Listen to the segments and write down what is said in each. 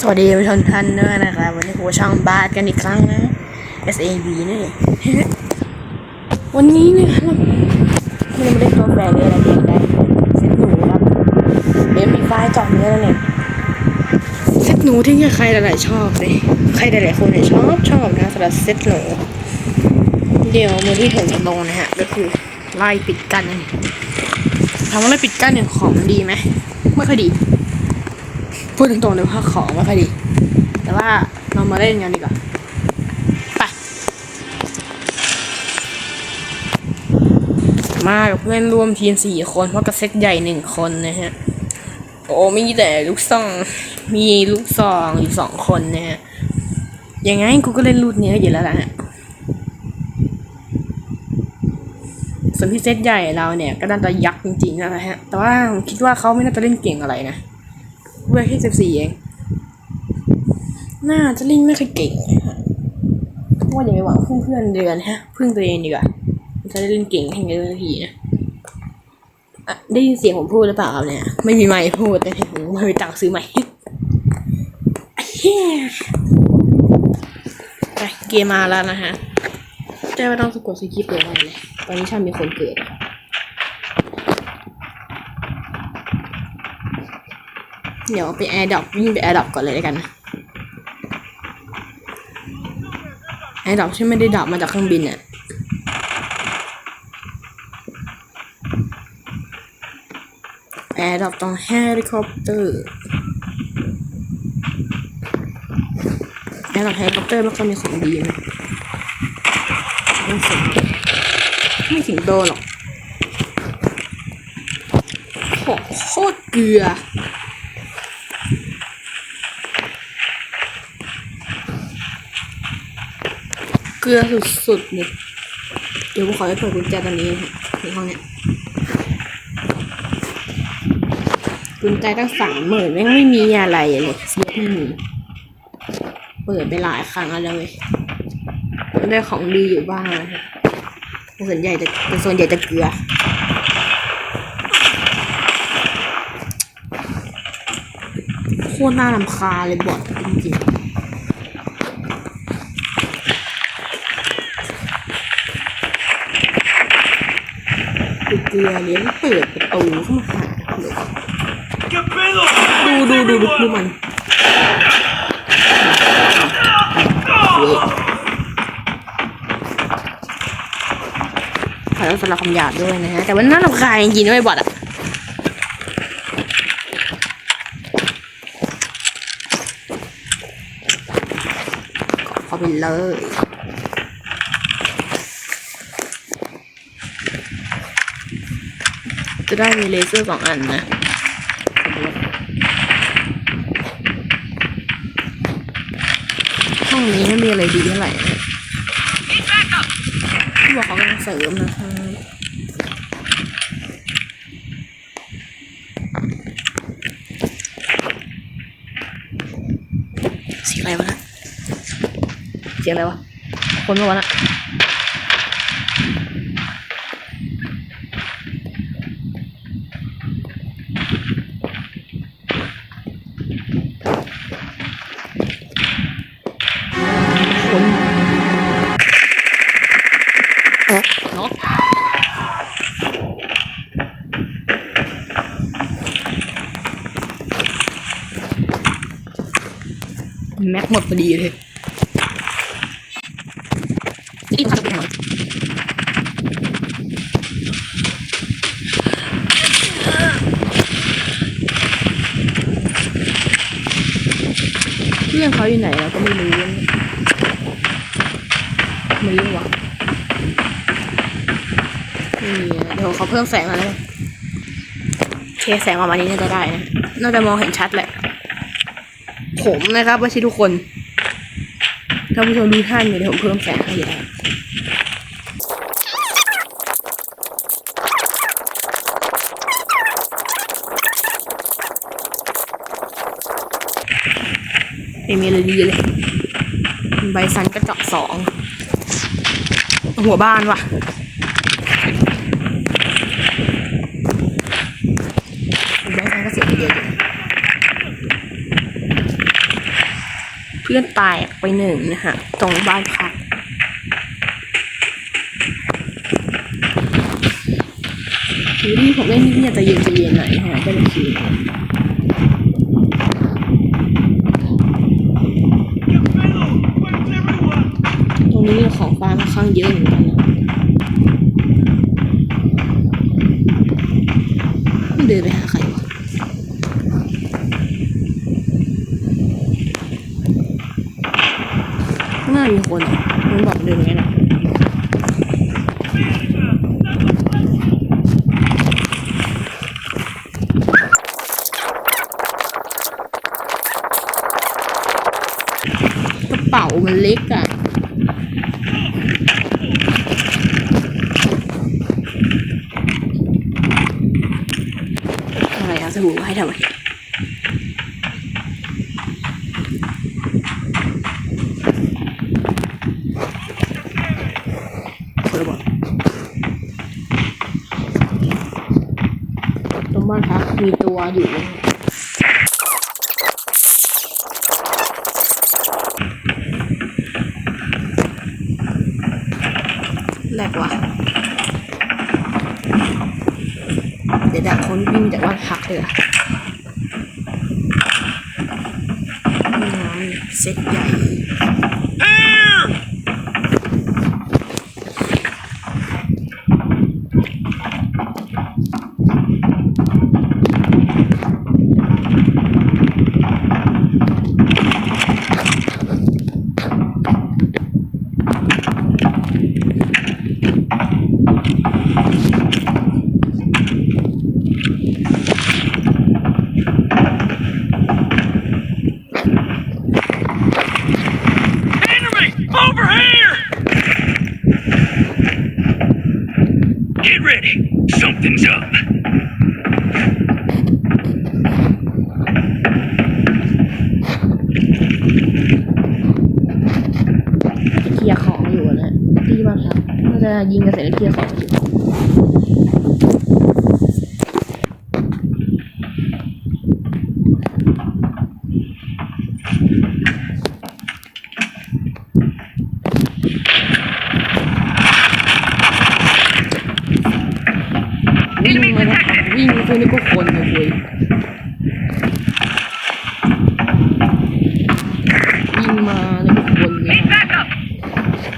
สวัสดีผู้ชมท่านด้วยนะครับ วันนี้ผมช่องบาสกันอีกครั้งนะ S A B นี่เองวันนี้นะครับไม่ได้ตัวแฝงเลยอะไรเพียงใดเซตหนูครับเดี๋ยวมีไฟจอดเนื้อแล้วเนี่ยเซตหนูที่ใครหลายๆชอบเลยใครหลายๆคนเนี่ยชอบชอบนะสำหรับเซตหนูเดี๋ยวมือที่ผมจะลงนะฮะก็คือไล่ปิดกั้นนั่นเองถามว่าไล่ปิดกั้นเนี่ยของมันดีไหมไม่ค่อยดี พูดถึงตรงเลยว่าของไม่ค่อยดี แต่ว่าเรามาเล่นกันดีกว่าไปมากับเพื่อนร่วมทีมสี่คนเพราะกับเซตใหญ่หนึ่งคนนะฮะ โอ้มีแต่ลูกซอง มีลูกซองอยู่สองคนนะฮะยังไงกูก็เล่นรูดเนี้ยอยู่แล้วล่ะฮะส่วนพี่เซตใหญ่เราเนี่ยก็น่าจะยักษ์จริงๆนะฮะ แต่ว่าคิดว่าเขาไม่น่าจะเล่นเก่งอะไรนะ เวลแค่สิบสี่เองน่าจะเล่นไม่ค่อยเก่งว่าอย่าไปหวังพึ่งเพื่อนเดือนฮะพึ่งตัวเองดีกว่าจะได้เล่นเก่งแข่งกันทีนะได้ยินเสียงผมพูดหรือเปล่าครับเนี่ย ไม่มีไมค์พูดแต่ผมไม่มีตังค์ซื้อไมค์เฮ้ยไปเกมมาแล้วนะฮะแจ้ว่าต้องสะกดสกิปเลยเลยตอนนี้ช่ามีคนเกิดนะ เดี๋ยวไปแอร์ดรอปวิ่งไปแอร์ดรอปก่อนเลยแล้วกันนะแอร์ดรอปใช่ไม่ได้ดรอปมาจากเครื่องบินอะแอร์ดรอปตรงเฮลิคอปเตอร์แอร์ดรอปเฮลิคอปเตอร์แล้วก็มีของดีไหมไม่สิงไม่สิงโตหรอกโคตรเกลือ เก ลือสุดๆเลยเดี๋ยวผมขอไปเปิดกุญแจตอนนี้ฮะในห้องเนี้ยกุญแจตั้งสามหมื่นแม่งไม่มีอะไรเลยเสียไม่มีเปิดไปหลายครั้งแล้วเลยได้ของดีอยู่บ้างนะฮะส่วนใหญ่จะส่วนใหญ่จะเกลือโคตรน่ารำคาญเลยบอดจริงๆ ติดเกลือเลี้ยงเปิดประตูเข้ามาหาดูดูดูดูมันเว้ยขอโทษสำหรับคำหยาบด้วยนะฮะ แต่ว่าน่ารำคาญจริงๆด้วยบอดอะขอไปเลย จะได้มีเลเซอร์สองอันนะห้องนี้ไม่มีอะไรดีเท่าไหร่นะที่บอกเขากำลังเสริมนะคะเสียงอะไรวะเสียงอะไรวะ คนเมื่อวานอะ นาะแม็กหมดพอดีเลยรีบทำตัวหน่อยเพื่อนเขาอยู่ไหนเราก็ไม่รู้ไม่รู้วะไม่มีอะ เดี๋ยวเขาเพิ่มแสงมาแล้วเคแสงประมานี้น่าจะได้นะน่าจะมองเห็นชัดแหละ ผมนะครับไม่ใช่ทุกคนถ้าผู้ชมดูท่านอยู่เดี๋ยวผมเพิ่มแสงให้ได้ไม่มีอะไรดีเลย ใบสันกระจกสอง หัวบ้านว่ะ ใบสันก็เสียไปเยอะอยู่ พื่อนตายไปหนึ่งนะฮะ ตรงบ้านพักคือที่ผมเล่นนี่จะเย็นจะเย็นหน่อยนะฮะก็เลยคือตรงนี้ของฟ้าค่อนข้างเยอะเหมือนกันนะเดินไปหาใครวะ ข้าง หน้ามีคนมันบอกเดินไงนะกระเป๋ามันเล็กอะ อะไรอะสบู่ให้ทำไมคนละบอกตรงบ้านพัก มีตัวอยู่แหลกว่ะเดี๋ยวดักคนวิ่งจากบ้าพักเลยอะน้ำเซ็ตใหญ่ Enemy! Over here! Get ready. Something's up. เคลียร์ของอยู่อะนะที่บ้านพักก็จะ ยิงกันเสร็จแล้วเคลียร์ของอยู่วิ่งมาแล้ววิ่งคือนี่ก็คนเลยเว้ยวิ่งมาแล้วก็คนเลย Back up!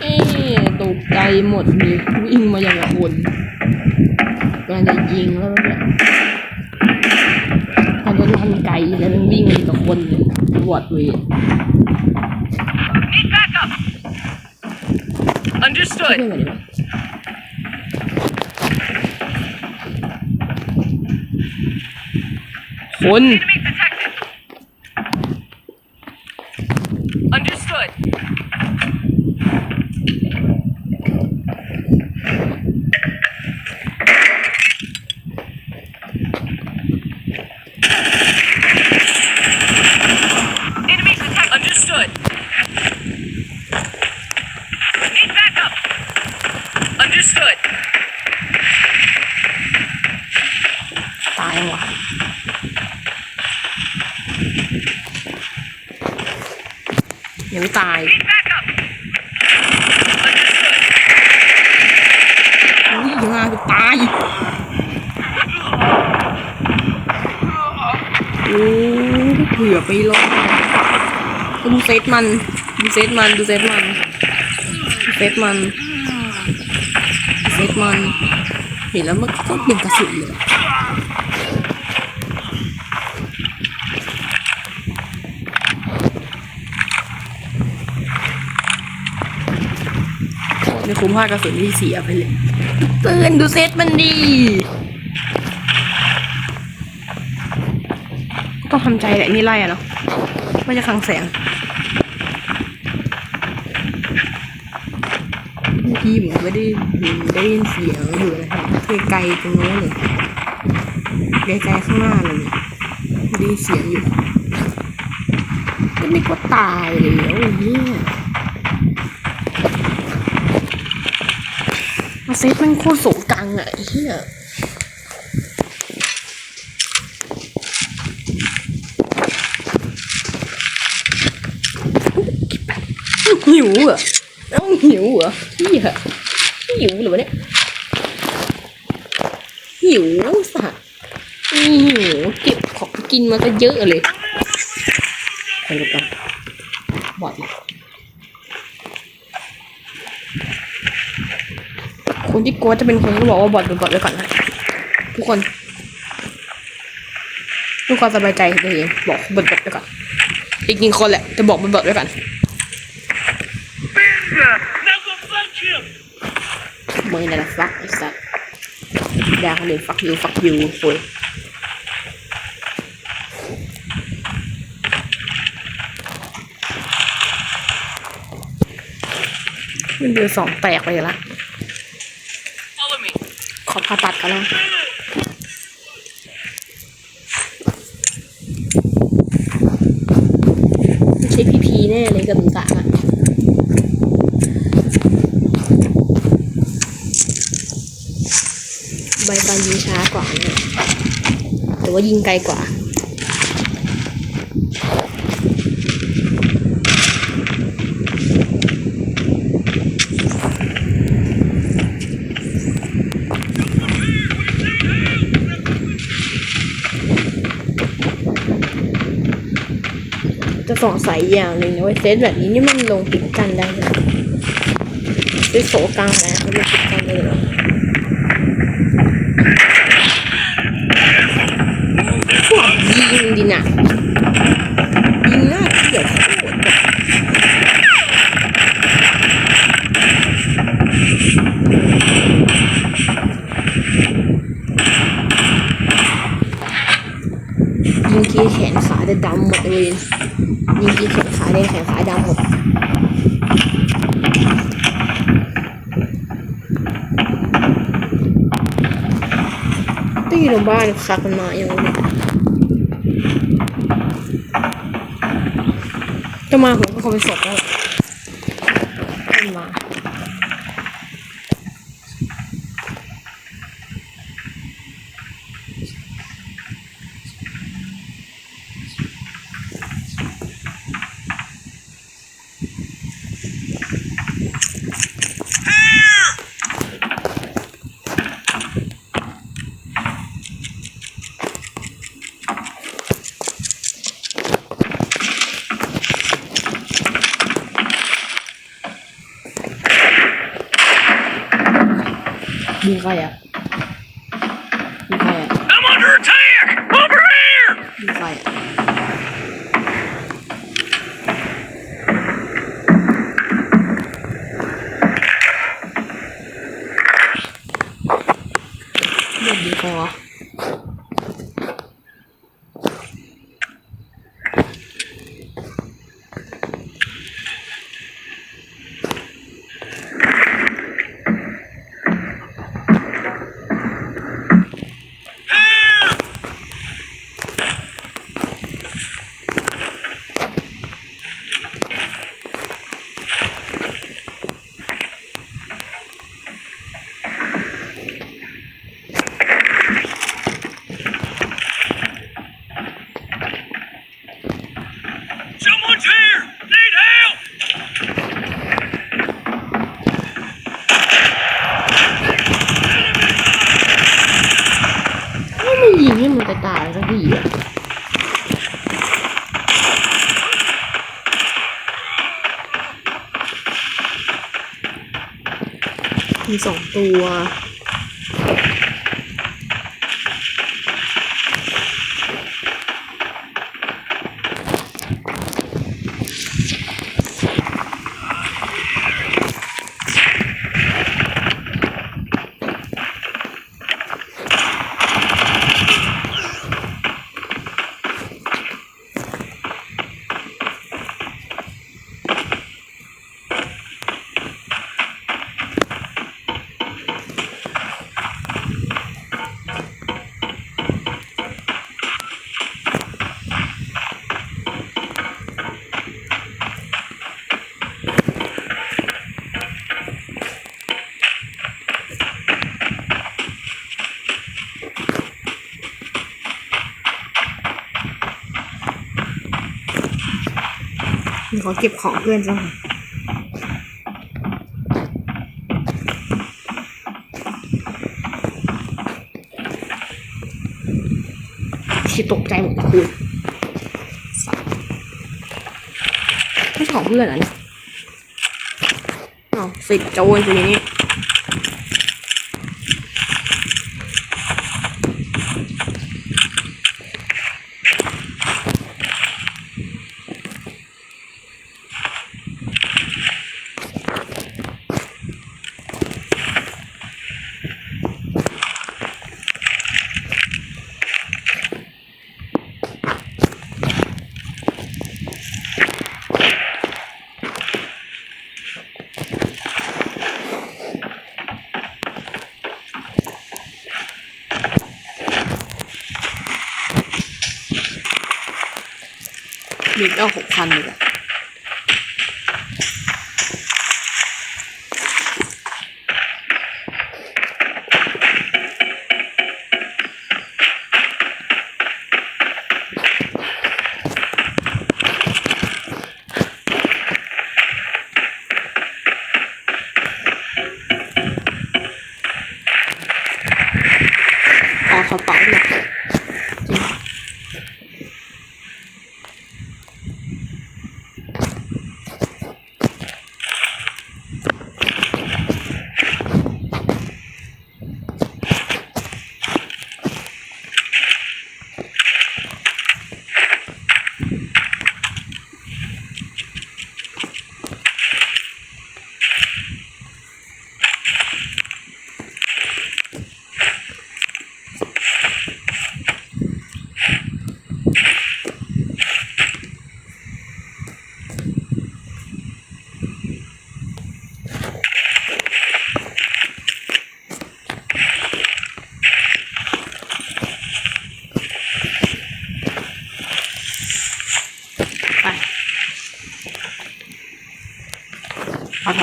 เอ๊ะตกใจ หมดเลยวิ่งมาอย่างกับคนกำลังจะยิงแล้วเนี่ยตอนนั้นทันไกลแล้วมันวิ่งมาอย่างกับคนเลยวอดเวย Need backup! ช่วย Understood. หน่อยดิวะคน Enemy detected. Understood. Enemy detected. Understood. Need backup. Understood. ตายว่ะยังไม่ตาย Need backup. Understood. อุ้ยยังไงกูตาย โอ้เผื่อไปลงดดูเซตมันดูเซตมันดูเซตมันดูเซตมันดูเซตมัน เห็นแล้วมันก็เป็นกระสุนเลย คุ้มค่ากระสุนที่เสียไปเลยปืนดูเซตมันดีต้องทำใจแหละนี่ไล่อะเนาะไม่จะขังแสงเมื่อกี้ผมไม่ได้ยินได้ยินเสียงอยู่นะครับไกลๆตรงโน้นเลยไกลๆข้างหน้าเลยไม่ได้ยินเสียงอยู่ก็ไม่ก็ตายแล้วเนี่ยมาเซฟมันโคตรสูงกังอะไอ้เหี้ยหิวเหรอน้องหิวเหรอเฮียหิวหรือวะเนี่ยหิวสัตว์หิวเก็บของกินมาก็เยอะเลยไปดูกันบอดอีก คนที่กลัวจะเป็นคนที่บอกว่าบอดเป็นบอดไว้ก่อนนะทุกคนทุกคนสบายใจตัวเองบอกบอดบอดไว้ก่อนอีกหนึ่งคนแหละจะบอกบอดบอดไว้ก่อนมึงนี่นแหละฟักไอ้สัสด่าคนอื่นฟักยูฟักยูคุยมันเดือสองแตกไปละ Follow me. ขอผ่าตัด กันแล้วไม่ใช้พีพีแน่เลยกระดูกสามอะใบตอนยิงช้ากว่าเนี่ยหรือว่ายิงไกลกว่า จะสงสัยอย่างหนึ่งนะเว่าเซตแบบนี้นี่มันลงติดกันได้ไหมเซตโสกลางนะมันลงติดกันได้เหรอพวกยิงดินะยิงหน้าเกลียดโคตรอะยิงทีแขนขาจะดำหมดเลย มีแขนขาแดงแขนขาดำหมดตีลงบ้านคักมันมาอย่างนี้จะมาผมก็คงไปสดแล้ว ยิงใครอะยิงใครอะ I'm under attack! Over here! ยิงใครอะเลือดดีคอ Someone's here! Need help! ไม่ไม่ยิงให้มันตายๆสักทีอะมี สองตัว ขอเก็บของเพื่อนจ้าน่อชิตกใจหมดคุณไม่ของเพื่อนอะเนี่ยอ๋อสิโจยสิ่งนี้ บิดเอาหกพันเลยอะ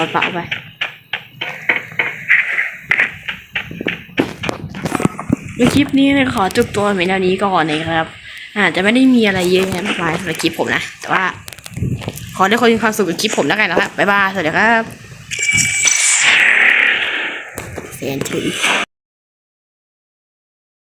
เอาถอดเปล่าไปในคลิปนี้เนี่ยขอจบตัวเหมือนเท่านี้ก่อนนะครับ อาจจะไม่ได้มีอะไรเยอะแยะมากมายสำหรับคลิปผมนะ แต่ว่า ขอให้คนมีความสุขกับคลิปผมแล้วกันนะครับบ๊ายบาย สวัสดีครับเสียงถือ